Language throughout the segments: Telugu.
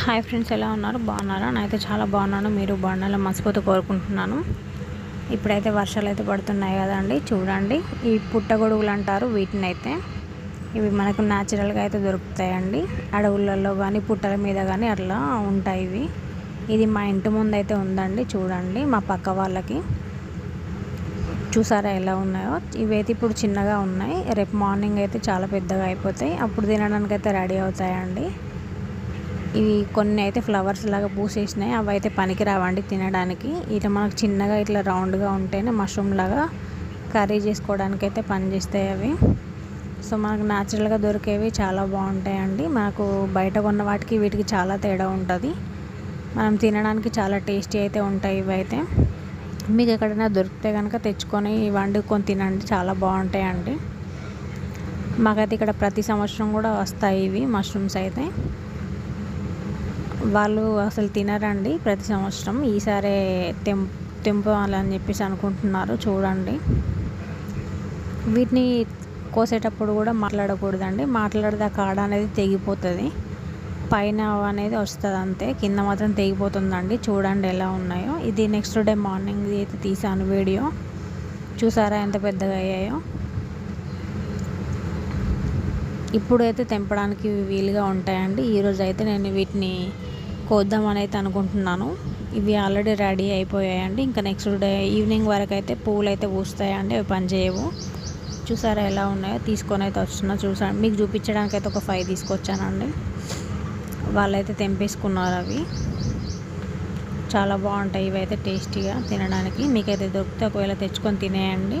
హాయ్ ఫ్రెండ్స్ ఎలా ఉన్నారు? బాగున్నారా? నేనైతే చాలా బాగున్నాను. మీరు బాగున్నారో మనస్ఫూర్తి కోరుకుంటున్నాను. ఇప్పుడైతే వర్షాలు అయితే పడుతున్నాయి కదండి. చూడండి ఈ పుట్టగొడుగులు అంటారు వీటిని అయితే ఇవి మనకు న్యాచురల్గా అయితే దొరుకుతాయండి. అడవులలో కానీ పుట్టల మీద కానీ అట్లా ఉంటాయి ఇవి. ఇది మా ఇంటి ముందు అయితే ఉందండి. చూడండి మా పక్క వాళ్ళకి. చూసారా ఎలా ఉన్నాయో? ఇవైతే ఇప్పుడు చిన్నగా ఉన్నాయి. రేపు మార్నింగ్ అయితే చాలా పెద్దగా అయిపోతాయి. అప్పుడు తినడానికి అయితే రెడీ అవుతాయండి. ఇవి కొన్ని అయితే ఫ్లవర్స్ లాగా పూసేసినాయి. అవి అయితే పనికి రావండి తినడానికి. ఇట్లా మనకు చిన్నగా ఇట్లా రౌండ్గా ఉంటేనే మష్రూమ్ లాగా కర్రీ చేసుకోవడానికి అయితే పనిచేస్తాయి అవి. సో మనకు న్యాచురల్గా దొరికేవి చాలా బాగుంటాయండి. మనకు బయట కొన్న వాటికి వీటికి చాలా తేడా ఉంటుంది. మనం తినడానికి చాలా టేస్టీ అయితే ఉంటాయి ఇవి అయితే. మీకు ఎక్కడైనా దొరికితే కనుక తెచ్చుకొని వండుకొని తినండి. చాలా బాగుంటాయండి. మాకైతే ఇక్కడ ప్రతి సంవత్సరం కూడా వస్తాయి ఇవి మష్రూమ్స్ అయితే. వాళ్ళు అసలు తినరండి ప్రతి సంవత్సరం. ఈసారి తెం తెంపాలని చెప్పేసి అనుకుంటున్నారు. చూడండి. వీటిని కోసేటప్పుడు కూడా మాట్లాడకూడదండి. మాట్లాడితే కాడ అనేది తెగిపోతుంది. పైన అనేది వస్తుంది అంతే. కింద మాత్రం తెగిపోతుందండి. చూడండి ఎలా ఉన్నాయో. ఇది నెక్స్ట్ డే మార్నింగ్ అయితే తీసాను వీడియో. చూసారా ఎంత పెద్దగా అయ్యాయో? ఇప్పుడైతే తెంపడానికి వీలుగా ఉంటాయండి. ఈరోజు అయితే నేను వీటిని కోద్దామని అయితే అనుకుంటున్నాను. ఇవి ఆల్రెడీ రెడీ అయిపోయాయండి. ఇంకా నెక్స్ట్ డే ఈవినింగ్ వరకు అయితే పువ్వులు అయితే పూస్తాయండి. అవి పనిచేయవు చూసారా ఎలా ఉన్నాయో? తీసుకొని అయితే వస్తున్నా. చూసాను మీకు చూపించడానికి అయితే ఒక ఫైవ్ తీసుకొచ్చానండి. వాళ్ళైతే తెంపేసుకున్నారు అవి. చాలా బాగుంటాయి. ఇవైతే టేస్టీగా తినడానికి. మీకైతే దొరికితే ఒకవేళ తెచ్చుకొని తినేయండి.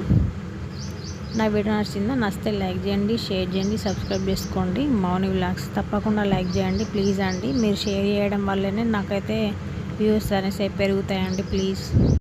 నా వీడియో నచ్చిందా నచ్చితే లైక్ చేయండి షేర్ చేయండి సబ్స్క్రైబ్ చేసుకోండి. మౌని వ్లాగ్స్ తప్పకుండా లైక్ చేయండి ప్లీజ్ అండి. మీరు షేర్ చేయడం వల్లనే నాకైతే వ్యూస్ అనేసి పెరుగుతాయండి ప్లీజ్.